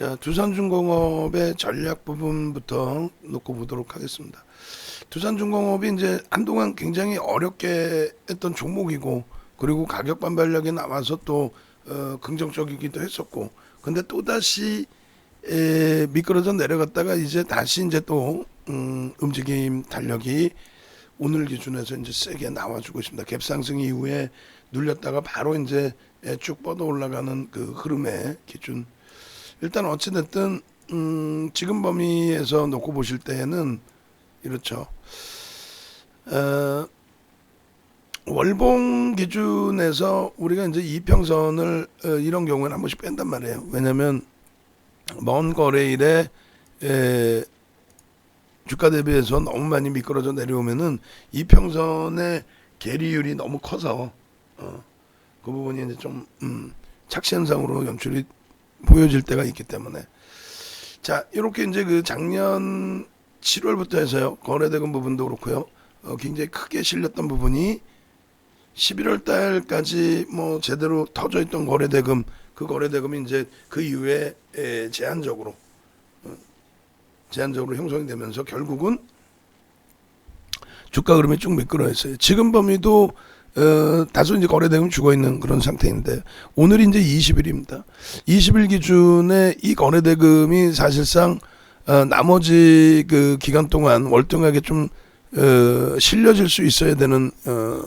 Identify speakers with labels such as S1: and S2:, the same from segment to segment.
S1: 자, 두산중공업의 전략 부분부터 놓고 보도록 하겠습니다. 두산중공업이 이제 한동안 굉장히 어렵게 했던 종목이고 그리고 가격 반발력이 나와서 또 어, 긍정적이기도 했었고 근데 또 다시 에, 미끄러져 내려갔다가 이제 다시 이제 또 음, 움직임 달력이 오늘 기준에서 이제 세게 나와주고 있습니다. 갭상승 이후에 눌렸다가 바로 이제 에, 쭉 뻗어 올라가는 그 흐름의 기준. 일단 어찌됐든 음, 지금 범위에서 놓고 보실 때에는 이렇죠. 어, 월봉 기준에서 우리가 이제 이평선을 어, 이런 경우에는 한 번씩 뺀단 말이에요. 왜냐하면 먼 거래일에 에, 주가 대비해서 너무 많이 미끄러져 내려오면은 이평선의 괴리율이 너무 커서 어, 그 부분이 이제 좀 음, 착시 현상으로 연출이 보여질 때가 있기 때문에. 자 이렇게 이제 그 작년 7월부터 해서요. 거래대금 부분도 그렇고요. 어, 굉장히 크게 실렸던 부분이 11월 달까지 뭐 제대로 터져 있던 거래대금 그 거래대금이 이제 그 이후에 에, 제한적으로 어, 제한적으로 형성이 되면서 결국은 주가 흐름이 쭉 미끄러졌어요. 지금 범위도 어, 다소 이제 거래대금 죽어 있는 그런 상태인데 오늘이 이제 20일입니다. 20일 기준에 이 거래대금이 사실상 어, 나머지 그 기간 동안 월등하게 좀 어, 실려질 수 있어야 되는 어,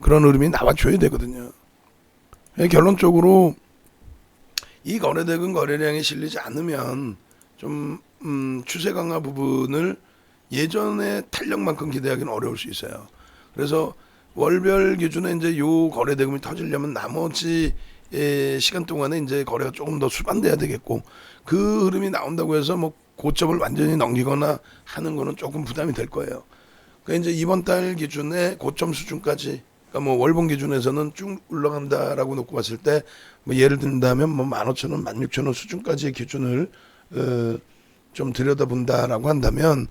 S1: 그런 흐름이 나와줘야 되거든요. 예, 결론적으로 이 거래대금 거래량이 실리지 않으면 좀 음, 추세 강화 부분을 예전의 탄력만큼 기대하기는 어려울 수 있어요. 그래서 월별 기준에 이제 요 거래 대금이 터지려면 나머지 에, 시간 동안에 이제 거래가 조금 더 수반돼야 되겠고 그 흐름이 나온다고 해서 뭐 고점을 완전히 넘기거나 하는 거는 조금 부담이 될 거예요. 그러니까 이제 이번 달 기준에 고점 수준까지 그러니까 뭐 월봉 기준에서는 쭉 올라간다라고 놓고 봤을 때 뭐 예를 든다면 뭐 15,000원, 16,000원 수준까지의 기준을 어, 좀 들여다본다라고 한다면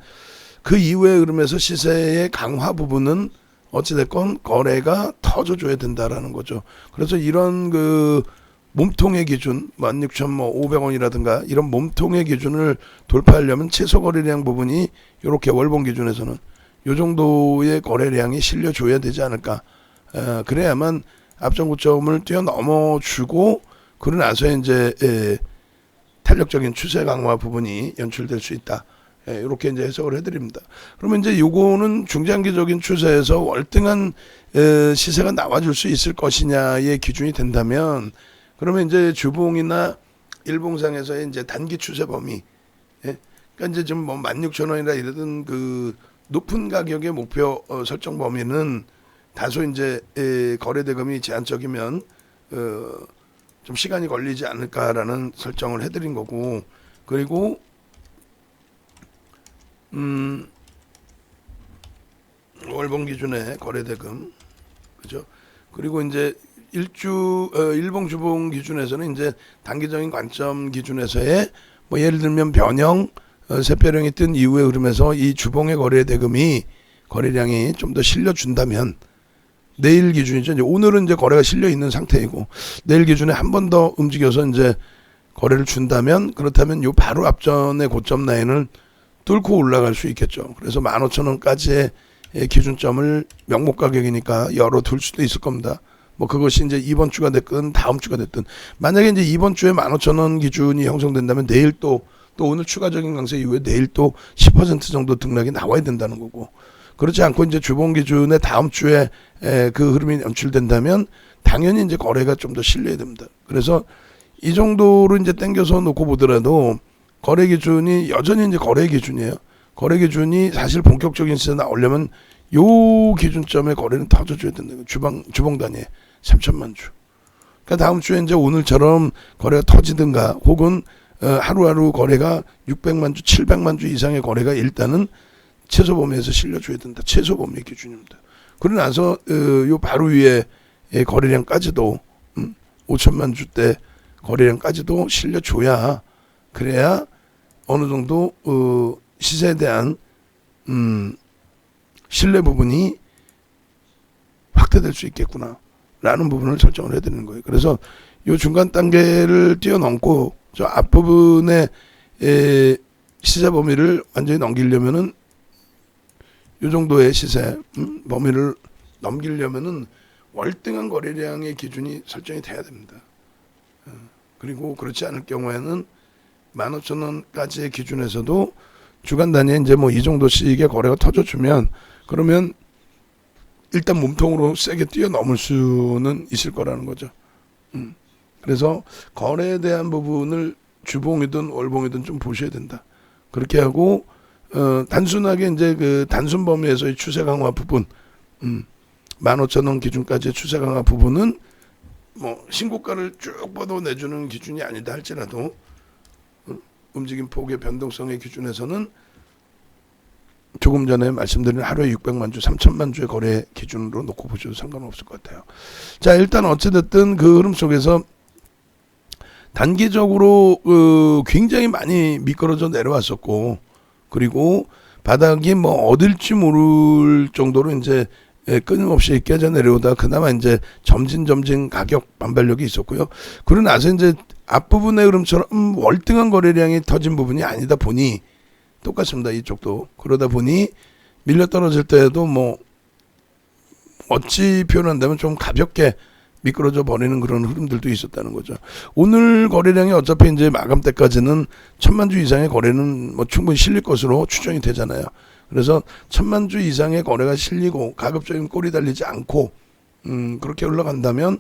S1: 그 이후의 흐름에서 시세의 강화 부분은 어찌됐건 거래가 터져줘야 된다라는 거죠. 그래서 이런 그 몸통의 기준 16,500원이라든가 이런 몸통의 기준을 돌파하려면 최소 거래량 부분이 이렇게 월봉 기준에서는 요 정도의 거래량이 실려줘야 되지 않을까. 어, 그래야만 앞전 고점을 뛰어넘어 주고 그러고 나서 이제 에, 탄력적인 추세 강화 부분이 연출될 수 있다. 예, 이렇게 이제 해석을 해드립니다. 그러면 이제 요거는 중장기적인 추세에서 월등한 에, 시세가 나와줄 수 있을 것이냐의 기준이 된다면 그러면 이제 주봉이나 일봉상에서의 이제 단기 추세 범위, 예, 그러니까 이제 지금 뭐 16,000원이라 이러던 그 높은 가격의 목표 어, 설정 범위는 다소 이제 에, 거래 대금이 제한적이면 어, 좀 시간이 걸리지 않을까라는 설정을 해드린 거고 그리고 음, 월봉 기준의 거래대금 그죠? 그리고 이제 일주 어, 일봉 주봉 기준에서는 이제 단기적인 관점 기준에서의 뭐 예를 들면 변형 어, 새별형이 뜬 이후의 흐름에서 이 주봉의 거래대금이 거래량이 좀 더 실려 준다면 내일 기준이죠. 이제 오늘은 이제 거래가 실려 있는 상태이고 내일 기준에 한 번 더 움직여서 이제 거래를 준다면 그렇다면 요 바로 앞전의 고점 라인을 뚫고 올라갈 수 있겠죠. 그래서 15,000원까지의 기준점을 명목 가격이니까 열어 둘 수도 있을 겁니다. 뭐 그것이 이제 이번 주가 됐든 다음 주가 됐든 만약에 이제 이번 주에 15,000원 기준이 형성된다면 내일 또또 오늘 추가적인 강세 이후에 내일 또 10% 정도 등락이 나와야 된다는 거고 그렇지 않고 이제 주봉 기준에 다음 주에 에, 그 흐름이 연출된다면 당연히 이제 거래가 좀 더 실려야 됩니다. 그래서 이 정도로 이제 땡겨서 놓고 보더라도 거래 기준이 여전히 이제 거래 기준이에요. 거래 기준이 사실 본격적인 시세 나오려면 요 기준점의 거래는 터져줘야 된다. 주방 주봉 단위에 3천만 주. 그러니까 다음 주에 이제 오늘처럼 거래가 터지든가 혹은 어, 하루하루 거래가 600만 주, 700만 주 이상의 거래가 일단은 최소 범위에서 실려줘야 된다. 최소 범위 기준입니다. 그러고 나서 어, 요 바로 위에 의 거래량까지도 음, 5천만 주대 거래량까지도 실려줘야 그래야 어느 정도 어, 시세에 대한 음, 신뢰 부분이 확대될 수 있겠구나라는 부분을 설정을 해드리는 거예요. 그래서 요 중간 단계를 뛰어넘고 저 앞부분에 에, 시세 범위를 완전히 넘기려면은 요 정도의 시세 음, 범위를 넘기려면은 월등한 거래량의 기준이 설정이 돼야 됩니다. 어, 그리고 그렇지 않을 경우에는 15,000원까지의 기준에서도 주간 단위에 이제 뭐 이 정도씩의 거래가 터져주면 그러면 일단 몸통으로 세게 뛰어넘을 수는 있을 거라는 거죠. 음. 그래서 거래에 대한 부분을 주봉이든 월봉이든 좀 보셔야 된다. 그렇게 하고 어, 단순하게 이제 그 단순 범위에서의 추세 강화 부분, 음, 15,000원 기준까지의 추세 강화 부분은 뭐 신고가를 쭉 뻗어 내주는 기준이 아니다 할지라도 어, 움직임 폭의 변동성의 기준에서는 조금 전에 말씀드린 하루에 600만 주, 3천만 주의 거래 기준으로 놓고 보셔도 상관없을 것 같아요. 자, 일단 어찌됐든 그 흐름 속에서 단기적으로 어, 굉장히 많이 미끄러져 내려왔었고 그리고 바닥이 뭐 어딜지 모를 정도로 이제 예, 끊임없이 깨져 내려오다 그나마 이제 점진 점진 가격 반발력이 있었고요. 그러고 나서 이제 앞부분의 흐름처럼 음, 월등한 거래량이 터진 부분이 아니다 보니 똑같습니다. 이쪽도 그러다 보니 밀려 떨어질 때에도 뭐 어찌 표현한다면 좀 가볍게 미끄러져 버리는 그런 흐름들도 있었다는 거죠. 오늘 거래량이 어차피 이제 마감 때까지는 천만 주 이상의 거래는 뭐 충분히 실릴 것으로 추정이 되잖아요. 그래서 천만 주 이상의 거래가 실리고 가급적이면 꼬리 달리지 않고 음 그렇게 올라간다면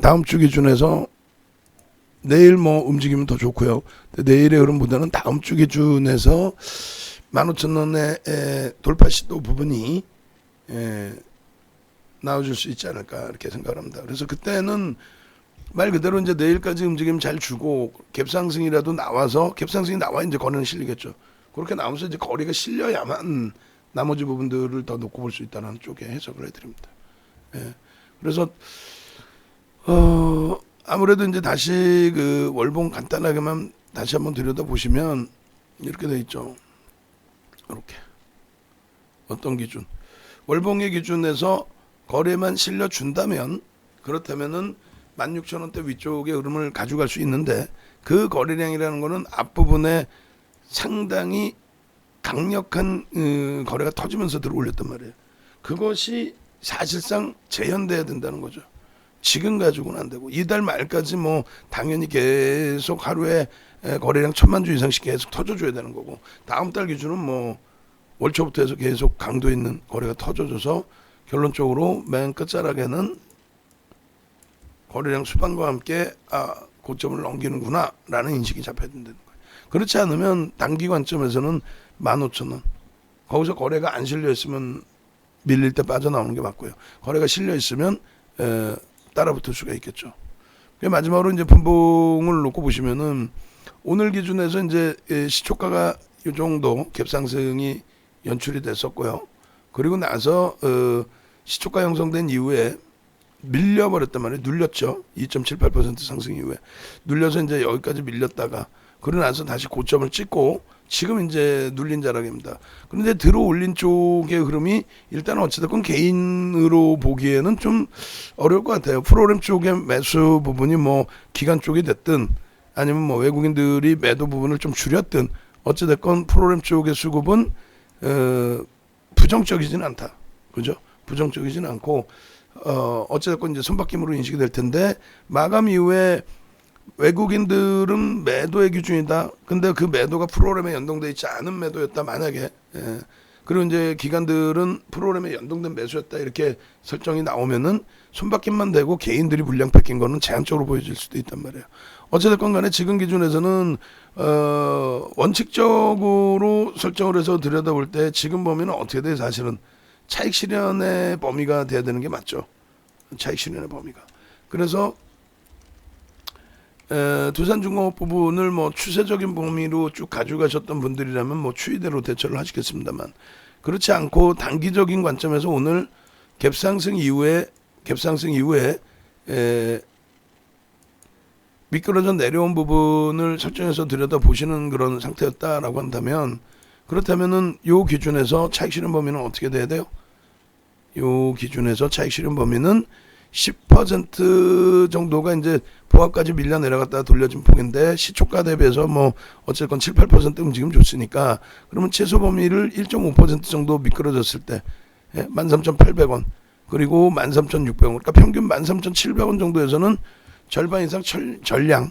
S1: 다음 주 기준에서 내일 뭐 움직이면 더 좋고요. 내일의 흐름보다는 다음 주 기준에서 15,000원의 돌파 시도 부분이 에, 나와줄 수 있지 않을까 이렇게 생각합니다. 그래서 그때는 말 그대로 이제 내일까지 움직임 잘 주고 갭상승이라도 나와서 갭상승이 나와 이제 거래는 실리겠죠. 그렇게 나오면서 이제 거리가 실려야만 나머지 부분들을 더 놓고 볼 수 있다는 쪽에 해석을 해드립니다. 예. 그래서 어 아무래도 이제 다시 그 월봉 간단하게만 다시 한번 들여다 보시면 이렇게 돼 있죠. 이렇게 어떤 기준? 월봉의 기준에서 거래만 실려 준다면 그렇다면은 16,000원대 위쪽의 흐름을 가져갈 수 있는데 그 거래량이라는 거는 앞부분에 상당히 강력한 어, 거래가 터지면서 들어올렸단 말이에요. 그것이 사실상 재현돼야 된다는 거죠. 지금 가지고는 안 되고 이달 말까지 뭐 당연히 계속 하루에 에, 거래량 천만 주 이상씩 계속 터져줘야 되는 거고 다음 달 기준은 뭐 월초부터 해서 계속 강도 있는 거래가 터져줘서 결론적으로 맨 끝자락에는 거래량 수반과 함께 아 고점을 넘기는구나라는 인식이 잡혀야 된다는 거예요. 그렇지 않으면 단기 관점에서는 15,000원 거기서 거래가 안 실려 있으면 밀릴 때 빠져나오는 게 맞고요. 거래가 실려 있으면 에, 따라붙을 수가 있겠죠. 그 마지막으로 이제 분봉을 놓고 보시면은 오늘 기준에서 이제 예, 시초가가 이 정도 갭상승이 연출이 됐었고요. 그리고 나서 어, 시초가 형성된 이후에 밀려버렸단 말이에요. 눌렸죠. 2.78% 상승 이후에 눌려서 이제 여기까지 밀렸다가 그러고 나서 다시 고점을 찍고 지금 이제 눌린 자락입니다. 그런데 들어 올린 쪽의 흐름이 일단 어찌됐건 개인으로 보기에는 좀 어려울 것 같아요. 프로그램 쪽의 매수 부분이 뭐 기관 쪽이 됐든 아니면 뭐 외국인들이 매도 부분을 좀 줄였든 어찌됐건 프로그램 쪽의 수급은 어, 부정적이지는 않다. 그죠? 부정적이지는 않고 어 어찌됐건 이제 손바뀜으로 인식이 될 텐데 마감 이후에 외국인들은 매도의 기준이다. 근데 그 매도가 프로그램에 연동돼 있지 않은 매도였다. 만약에 예. 그리고 이제 기관들은 프로그램에 연동된 매수였다 이렇게 설정이 나오면은 손바뀜만 되고 개인들이 물량 뺏긴 거는 제한적으로 보여질 수도 있단 말이에요. 어찌됐건 간에 지금 기준에서는 어 원칙적으로 설정을 해서 들여다볼 때 지금 범위는 어떻게 돼 사실은 차익 실현의 범위가 돼야 되는 게 맞죠. 차익 실현의 범위가. 그래서 에, 두산중공업 부분을 뭐 추세적인 범위로 쭉 가져가셨던 분들이라면 뭐 추이대로 대처를 하시겠습니다만 그렇지 않고 단기적인 관점에서 오늘 갭상승 이후에 갭상승 이후에 에, 미끄러져 내려온 부분을 설정해서 들여다 보시는 그런 상태였다라고 한다면 그렇다면은 요 기준에서 차익 실현 범위는 어떻게 돼야 돼요? 요 기준에서 차익 실현 범위는 10% 정도가 이제 보합까지 밀려 내려갔다가 돌려진 폭인데 시초가 대비해서 뭐 어쨌건 7, 8% 움직임 좋으니까 그러면 최소 범위를 1.5% 정도 미끄러졌을 때 예, 13,800원 그리고 13,600원 그러니까 평균 13,700원 정도에서는 절반 이상 철, 전량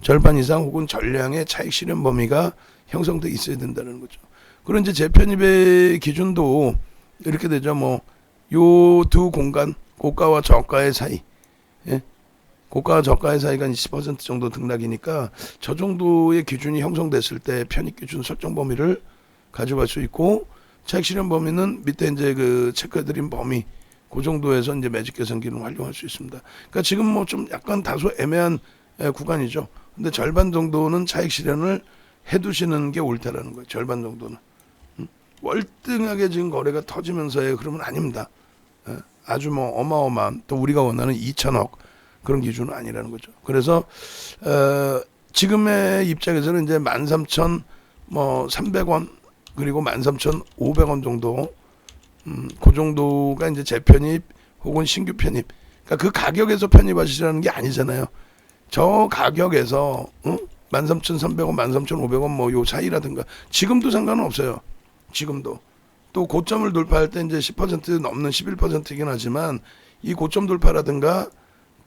S1: 절반 이상 혹은 전량의 차익 실현 범위가 형성돼 있어야 된다는 거죠. 그런 이제 재편입의 기준도 이렇게 되죠. 뭐 요 두 공간 고가와 저가의 사이, 예? 고가와 저가의 사이가 20% 정도 등락이니까 저 정도의 기준이 형성됐을 때 편입 기준 설정 범위를 가져갈 수 있고 차익 실현 범위는 밑에 이제 그 체크해드린 범위 그 정도에서 이제 매직 개선 기능 활용할 수 있습니다. 그러니까 지금 뭐 좀 약간 다소 애매한 에, 구간이죠. 근데 절반 정도는 차익 실현을 해두시는 게 옳다라는 거예요. 절반 정도는. 음? 월등하게 지금 거래가 터지면서요. 그러면 아닙니다. 예, 아주 뭐 어마어마한 또 우리가 원하는 2천억 그런 기준은 아니라는 거죠. 그래서 어, 지금의 입장에서는 이제 13,000 뭐 300원 그리고 13,500원 정도 음, 그 정도가 이제 재편입 혹은 신규 편입. 그러니까 그 가격에서 편입하시라는 게 아니잖아요. 저 가격에서 어? 13,300원, 13,500원 뭐요 사이라든가 지금도 상관은 없어요. 지금도 또 고점을 돌파할 때 이제 10% 넘는 11%이긴 하지만 이 고점 돌파라든가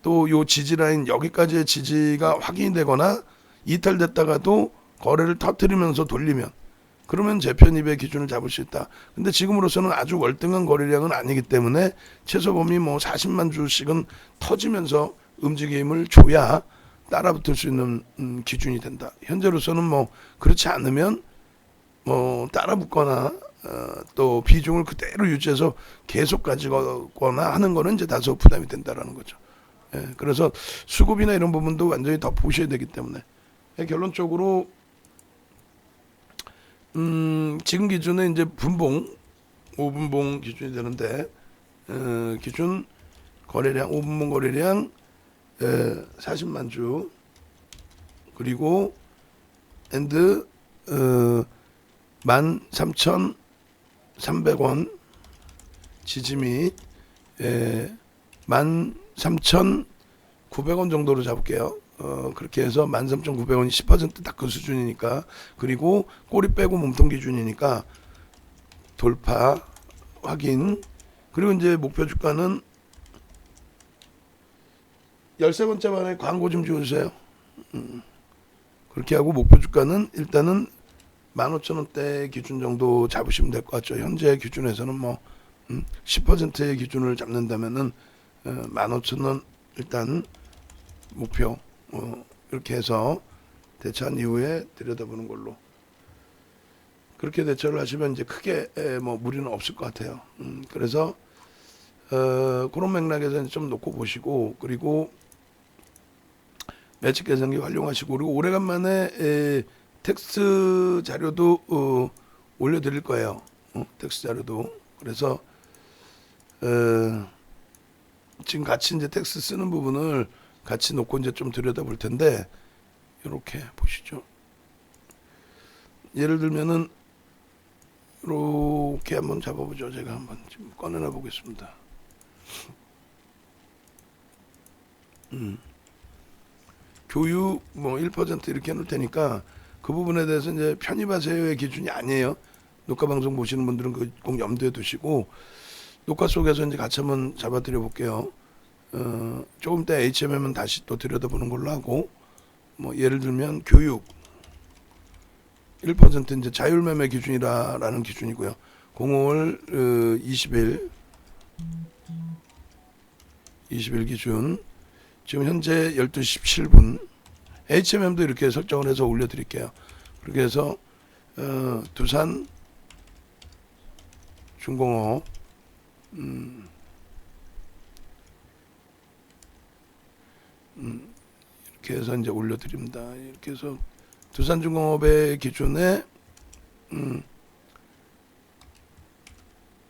S1: 또 요 지지 라인 여기까지의 지지가 확인이 되거나 이탈됐다가도 거래를 터트리면서 돌리면 그러면 재편입의 기준을 잡을 수 있다. 근데 지금으로서는 아주 월등한 거래량은 아니기 때문에 최소 범위 뭐 40만 주씩은 터지면서 움직임을 줘야 따라붙을 수 있는 음, 기준이 된다. 현재로서는 뭐 그렇지 않으면 뭐 따라붙거나 어, 또 비중을 그대로 유지해서 계속 가지거나 하는 거는 이제 다소 부담이 된다라는 거죠. 예, 그래서 수급이나 이런 부분도 완전히 더 보셔야 되기 때문에 예, 결론적으로 음, 지금 기준은 이제 분봉 5분봉 기준이 되는데 어, 기준 거래량 5분봉 거래량 에, 40만 주 그리고 엔드 어, 13,300원 지지 및 에, 13,900원 정도로 잡을게요. 어, 그렇게 해서 13,900원이 10%딱 그 수준이니까 그리고 꼬리 빼고 몸통 기준이니까 돌파 확인 그리고 이제 목표 주가는 13번째 만에 광고 좀 지어주세요. 음, 그렇게 하고 목표 주가는 일단은 15,000원대 기준 정도 잡으시면 될 것 같죠. 현재 기준에서는 뭐 음, 10%의 기준을 잡는다면은 어, 15,000원 일단 목표 어, 이렇게 해서 대처한 이후에 들여다보는 걸로 그렇게 대처를 하시면 이제 크게 에, 뭐 무리는 없을 것 같아요. 음, 그래서 어, 그런 맥락에서 좀 놓고 보시고 그리고 매직 개선기 활용하시고 그리고 오래간만에 에, 텍스트 자료도 어, 올려드릴 거예요. 어, 텍스트 자료도 그래서 어, 지금 같이 이제 텍스트 쓰는 부분을 같이 놓고 이제 좀 들여다 볼 텐데 이렇게 보시죠. 예를 들면은 이렇게 한번 잡아보죠. 제가 한번 지금 꺼내나 보겠습니다. 음. 교육 뭐1% 이렇게 해놓을 테니까 그 부분에 대해서 이제 편입하세요의 기준이 아니에요. 녹화 방송 보시는 분들은 그 꼭 염두에 두시고 녹화 속에서 이제 같이 한번 잡아드려 볼게요. 어, 조금 때 HMM은 다시 또 들여다보는 걸로 하고 뭐 예를 들면 교육 1% 이제 자율매매 기준이라라는 기준이고요. 05월 어, 20일 20일 기준 지금 현재 12시 17분 HMM도 이렇게 설정을 해서 올려드릴게요. 그렇게 해서 어, 두산 중공업 음, 음, 이렇게 해서 이제 올려드립니다. 이렇게 해서 두산 중공업의 기준에 음,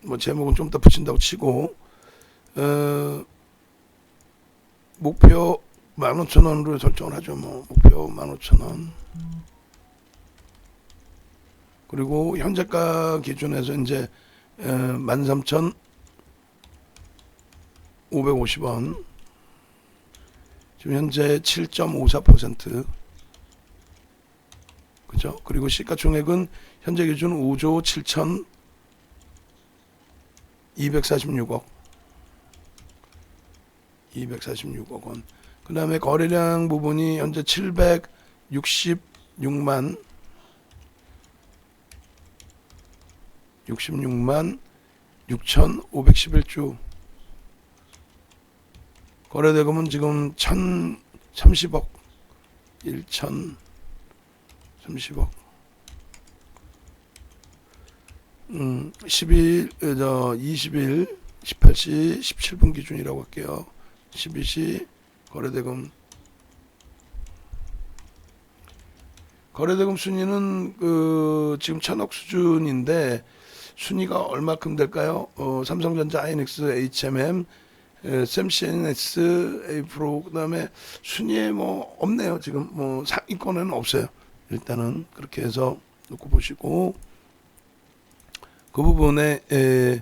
S1: 뭐 제목은 좀 더 붙인다고 치고 어, 목표 15,000원으로 설정을 하죠. 뭐 목표 15,000원. 그리고 현재가 기준에서 이제 에, 13,000 550원. 지금 현재 7.54%. 그죠? 그리고 시가총액은 현재 기준 5조 7천 246억. 246억 원. 그 다음에 거래량 부분이 현재 766만 66만 6,511주. 거래대금은 지금 1,030억 1,030억 음, 10일, 어, 저, 20일 18시 17분 기준이라고 할게요. 12시 거래대금 거래대금 순위는 그 지금 천억 수준인데 순위가 얼마큼 될까요? 어, 삼성전자, 아이닉스, HMM, 에, 샘시NS, 에이프로 그다음에 순위에 뭐 없네요. 지금 뭐 상위권에는 없어요. 일단은 그렇게 해서 놓고 보시고 그 부분에 에,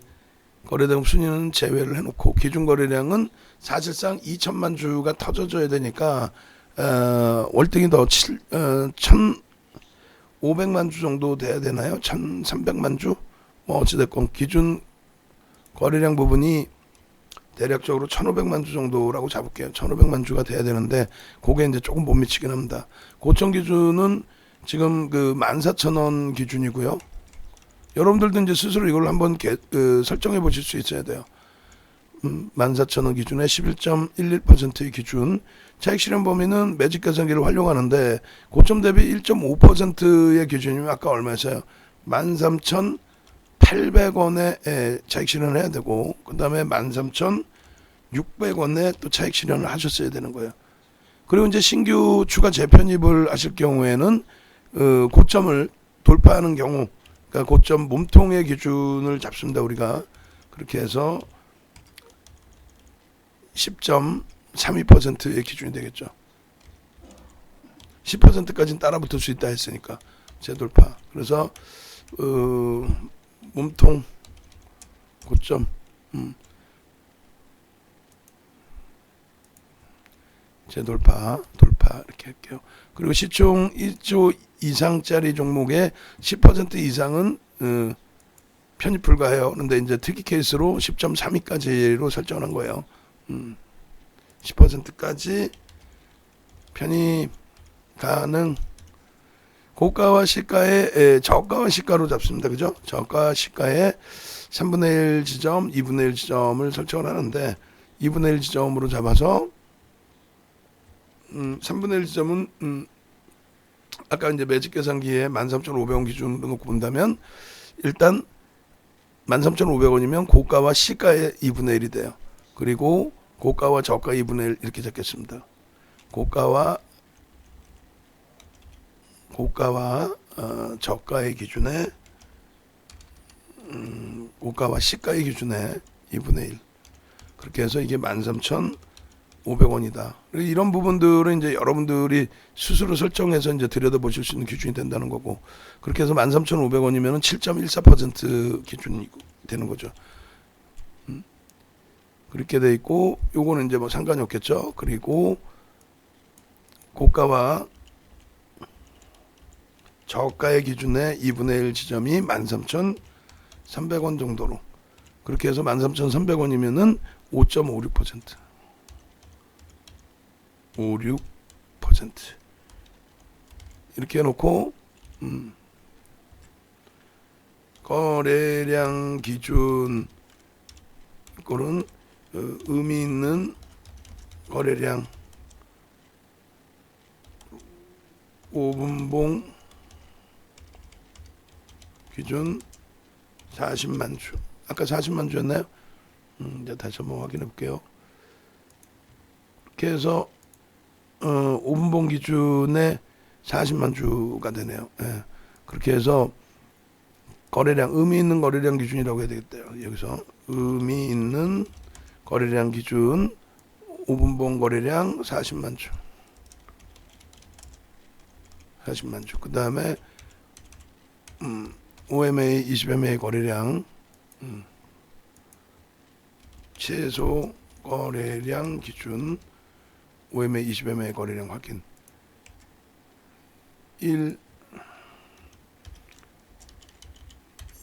S1: 거래대금 순위는 제외를 해놓고 기준 거래량은 사실상 2천만 주가 터져줘야 되니까 어, 월등히 더 7, 어, 1,500만 주 정도 돼야 되나요? 1,300만 주? 뭐 어찌됐건 기준 거래량 부분이 대략적으로 1,500만 주 정도라고 잡을게요. 1,500만 주가 돼야 되는데 그게 이제 조금 못 미치긴 합니다. 고점 기준은 지금 그 14,000원 기준이고요. 여러분들도 이제 스스로 이걸 한번 개, 그, 설정해 보실 수 있어야 돼요. 음, 14,000원 기준에 11.11%의 기준. 차익 실현 범위는 매직 계산기를 활용하는데 고점 대비 1.5%의 기준이면 아까 얼마였어요? 13,800원에 차익 실현을 해야 되고 그다음에 13,600원에 또 차익 실현을 하셨어야 되는 거예요. 그리고 이제 신규 추가 재편입을 하실 경우에는 어, 고점을 돌파하는 경우 그러니까 고점 몸통의 기준을 잡습니다 우리가 그렇게 해서 10.32%의 기준이 되겠죠. 10%까지는 따라붙을 수 있다 했으니까 재돌파. 그래서 어, 몸통 고점 음. 재돌파 돌파 이렇게 할게요. 그리고 시총 1조 이상짜리 종목의 10% 이상은 어, 편입 불가해요. 그런데 이제 특이 케이스로 10.32까지로 설정한 거예요. 음, 10%까지 편입 가능. 고가와 시가의 에, 저가와 시가로 잡습니다. 그죠? 저가 시가의 3분의 1 지점, 2분의 1 지점을 설정을 하는데 2분의 1 지점으로 잡아서 음, 3분의 1 지점은 음, 아까 이제 매직 계산기에 13,500원 기준으로 놓고 본다면 일단 13,500원이면 고가와 시가의 2분의 1이 돼요. 그리고 고가와 저가 2분의 1 이렇게 잡겠습니다. 고가와 고가와 어, 저가의 기준에 음, 고가와 시가의 기준에 2분의 1 그렇게 해서 이게 13,500원이다. 이런 부분들은 이제 여러분들이 스스로 설정해서 이제 들여다보실 수 있는 기준이 된다는 거고 그렇게 해서 13,500원이면 7.14% 기준이 되는 거죠. 음. 그렇게 돼 있고 요거는 이제 뭐 상관이 없겠죠. 그리고 고가와 저가의 기준에 2분의 1 지점이 13,300원 정도로 그렇게 해서 13,300원이면은 5.56% 56% 이렇게 해놓고 음, 거래량 기준 꼴은 어, 의미 있는 거래량 5분봉 기준 40만 주. 아까 40만 주였나요? 음, 이제 다시 한번 확인해 볼게요. 이렇게 해서 어, 5분봉 기준에 40만 주가 되네요. 예. 그렇게 해서 거래량 의미 있는 거래량 기준이라고 해야 되겠대요. 여기서 의미 있는 거래량 기준 5분봉 거래량 40만 주. 40만 주. 그다음에 음, OMA 20MA 거래량 음, 최소 거래량 기준 OMA 20MA 거래량 확인. 1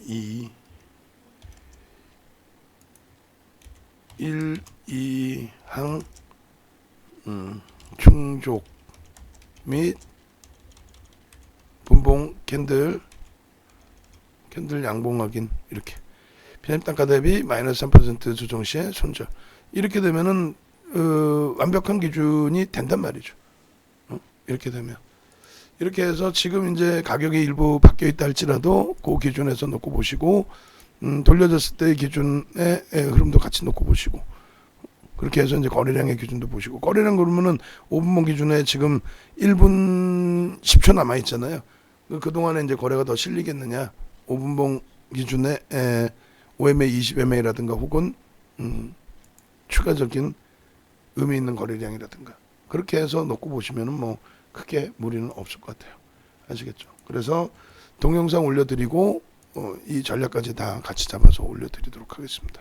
S1: 2 1 2항 음, 충족 및 분봉 캔들 캔들 양봉 확인. 이렇게. 비납 단가 대비 마이너스 3% 조정 시에 손절. 이렇게 되면은 어, 완벽한 기준이 된단 말이죠. 어? 이렇게 되면 이렇게 해서 지금 이제 가격이 일부 바뀌어 있다 할지라도 그 기준에서 놓고 보시고 음, 돌려졌을 때의 기준의 예, 흐름도 같이 놓고 보시고 그렇게 해서 이제 거래량의 기준도 보시고 거래량 그러면은 5분봉 기준에 지금 1분 10초 남아 있잖아요. 그 그동안에 이제 거래가 더 실리겠느냐? 5분봉 기준에 에, OMA 20MA라든가 혹은 음, 추가적인 의미 있는 거래량이라든가 그렇게 해서 놓고 보시면은 뭐 크게 무리는 없을 것 같아요. 아시겠죠? 그래서 동영상 올려드리고 어, 이 전략까지 다 같이 잡아서 올려드리도록 하겠습니다.